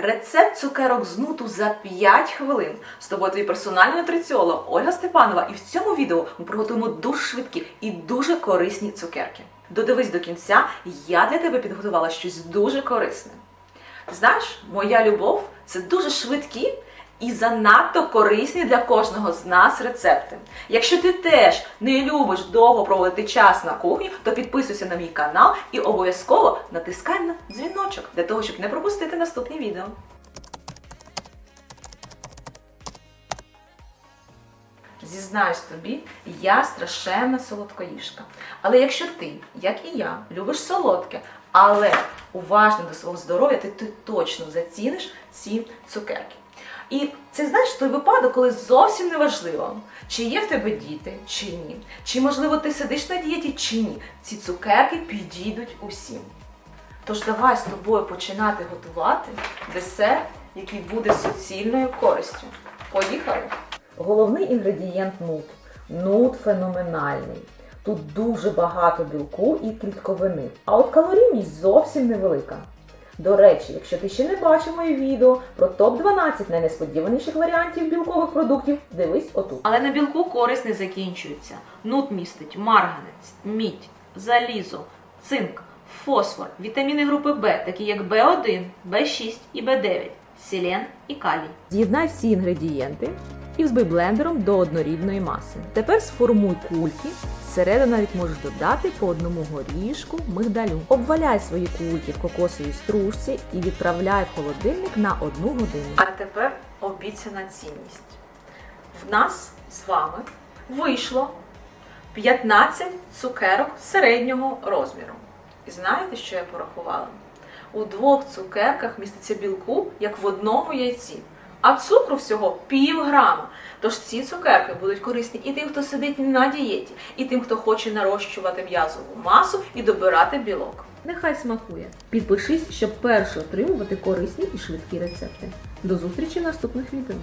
Рецепт цукерок з нуту за 5 хвилин. З тобою твій персональний нутриціолог Ольга Степанова. І в цьому відео ми приготуємо дуже швидкі і дуже корисні цукерки. Додивись до кінця, я для тебе підготувала щось дуже корисне. Знаєш, моя любов це дуже швидкі і занадто корисні для кожного з нас рецепти. Якщо ти теж не любиш довго проводити час на кухні, то підписуйся на мій канал і обов'язково натискай на дзвіночок для того, щоб не пропустити наступні відео. Зізнаюсь тобі, я страшенна солодкоїжка. Але якщо ти, як і я, любиш солодке, але уважно до свого здоров'я, то ти точно заціниш ці цукерки. І це знаєш той випадок, коли зовсім не важливо, чи є в тебе діти, чи ні, чи можливо ти сидиш на дієті, чи ні. Ці цукерки підійдуть усім. Тож давай з тобою починати готувати десерт, який буде суцільною користю. Поїхали! Головний інгредієнт нут. Нут феноменальний. Тут дуже багато білку і клітковини, а от калорійність зовсім невелика. До речі, якщо ти ще не бачив моє відео про топ-12 найнесподіваніших варіантів білкових продуктів, дивись отут. Але на білку користь не закінчується. Нут містить марганець, мідь, залізо, цинк, фосфор, вітаміни групи В, такі як В1, В6 і В9, селен і калій. З'єднай всі інгредієнти і взбий блендером до однорідної маси. Тепер сформуй кульки. Всередину навіть можеш додати по одному горішку мигдалю. Обваляй свої кульки в кокосовій стружці і відправляй в холодильник на одну годину. А тепер обіцяна цінність. В нас з вами вийшло 15 цукерок середнього розміру. І знаєте, що я порахувала? У двох цукерках міститься білку, як в одному яйці, а цукру всього пів грама. Тож ці цукерки будуть корисні і тим, хто сидить на дієті, і тим, хто хоче нарощувати м'язову масу і добирати білок. Нехай смакує. Підпишись, щоб перше отримувати корисні і швидкі рецепти. До зустрічі в наступних відео.